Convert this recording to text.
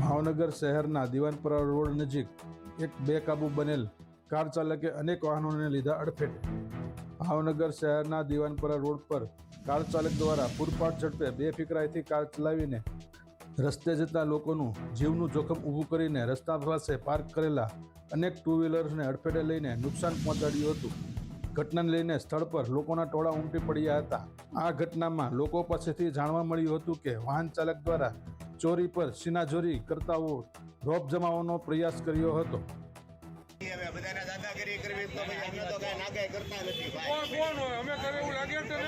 ભાવનગર શહેરના દિવાનપરા રોડ નજીક એક બેકાબુ બનેલ કાર ચાલકે અનેક વાહનોને લીધા અડફેટ. ભાવનગર શહેરના દિવાનપરા રોડ પર કાર ચાલક દ્વારા પૂરપાટ ઝડપે બેફિકરાઈથી કાર ચલાવીને રસ્તે જતા લોકોનું જીવનું જોખમ ઊભું કરીને રસ્તા પાસે પાર્ક કરેલા અનેક ટુ વ્હીલર્સને અડફેટે લઈને નુકસાન પહોંચાડ્યું હતું. ઘટનાને લઈને સ્થળ પર લોકોના ટોળા ઉમટી પડ્યા હતા. આ ઘટનામાં લોકો પાસેથી જાણવા મળ્યું હતું કે વાહન ચાલક દ્વારા ચોરી પર સિનાજોરી કરતાઓ રોપ જમાવવાનો પ્રયાસ કર્યો હતો. હવે બધાને દાદાગીરી કરવી તો ભાઈ અમે તો કઈ નાગાઈ કરતા નથી કોણ કોણ હોય? અમે કરે એવું લાગે છે ને.